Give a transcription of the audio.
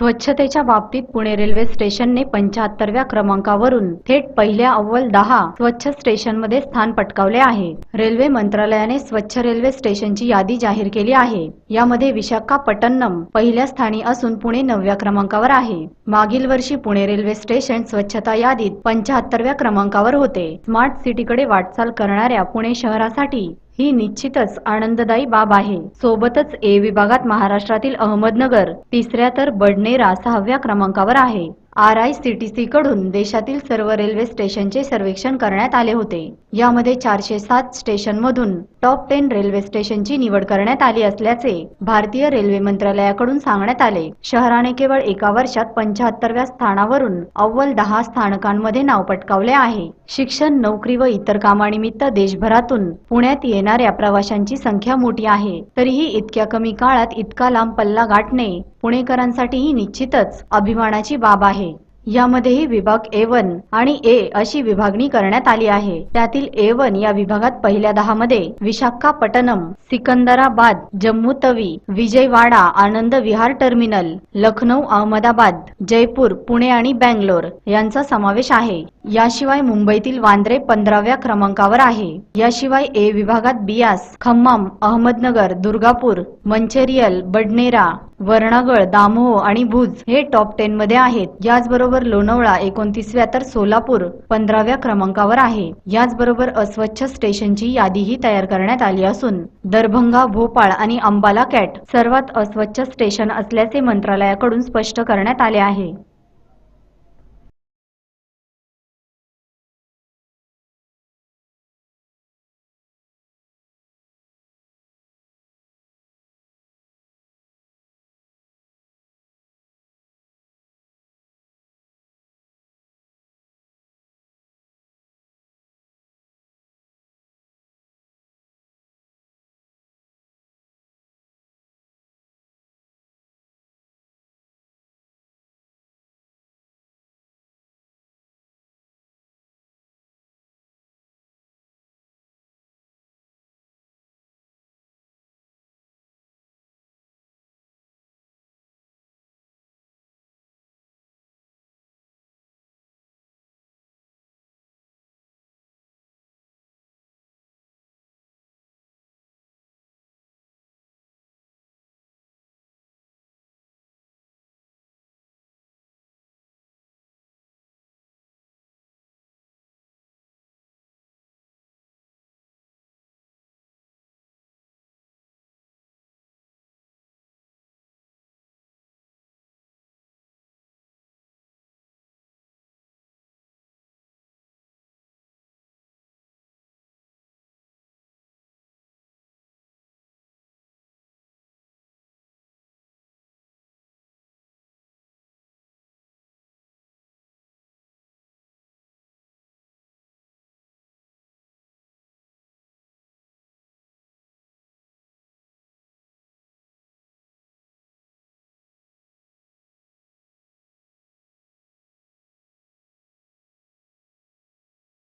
स्वच्छतेच्या बाबतीत पुणे रेल्वे स्टेशनने पंच्याहत्तरव्या क्रमांकावरून थेट पहिल्या अव्वल दहा स्वच्छ स्टेशनमध्ये स्थान पटकावले आहे. रेल्वे मंत्रालयाने स्वच्छ रेल्वे स्टेशनची यादी जाहीर केली आहे. यामध्ये विशाखापट्टणम पहिल्या स्थानी असून पुणे नवव्या क्रमांकावर आहे. मागील वर्षी पुणे रेल्वे स्टेशन स्वच्छता यादीत पंच्याहत्तरव्या क्रमांकावर होते. स्मार्ट सिटीकडे वाटचाल करणाऱ्या पुणे शहरासाठी ही निश्चितच आनंददायी बाब आहे. सोबतच ए विभागात महाराष्ट्रातील अहमदनगर तिसऱ्या तर बडनेरा सहाव्या क्रमांकावर आहे. R I C T C कडून देशातील सर्व रेल्वे स्टेशनचे सर्वेक्षण करण्यात आले होते. यामध्ये चारशे सात स्टेशनमधून टॉप टेन रेल्वे स्टेशनची निवड करण्यात आली असल्याचे भारतीय रेल्वे मंत्रालयाकडून सांगण्यात आले. शहराने केवळ एका वर्षात पंच्याहत्तरव्या स्थानावरून अव्वल दहा स्थानकांमध्ये नाव पटकावले आहे. शिक्षण नोकरी व इतर कामानिमित्त देशभरातून पुण्यात येणाऱ्या प्रवाशांची संख्या मोठी आहे. तरीही इतक्या कमी काळात इतका लांब पल्ला गाठणे पुणेकरांसाठीही निश्चितच अभिमानाची बाब आहे. यामध्येही विभाग ए वन आणि ए अशी विभागणी करण्यात आली आहे. त्यातील ए वन या विभागात पहिल्या दहा मध्ये विशाखापट्टणम सिकंदराबाद जम्मू तवी विजयवाडा आनंद विहार टर्मिनल लखनौ अहमदाबाद जयपूर पुणे आणि बँगलोर यांचा समावेश आहे. याशिवाय मुंबईतील वांद्रे पंधराव्या क्रमांकावर आहे. याशिवाय ए विभागात बियास खम्मम अहमदनगर दुर्गापूर मंचेरियल बडनेरा वर्णागळ दामोह आणि भुज हे टॉप टेन मध्ये आहेत. याचबरोबर लोणावळा एकोणतीसव्या तर सोलापूर पंधराव्या क्रमांकावर आहे. याचबरोबर अस्वच्छ स्टेशनची यादीही तयार करण्यात आली असून दरभंगा भोपाळ आणि अंबाला कॅट सर्वात अस्वच्छ स्टेशन असल्याचे मंत्रालयाकडून स्पष्ट करण्यात आले आहे.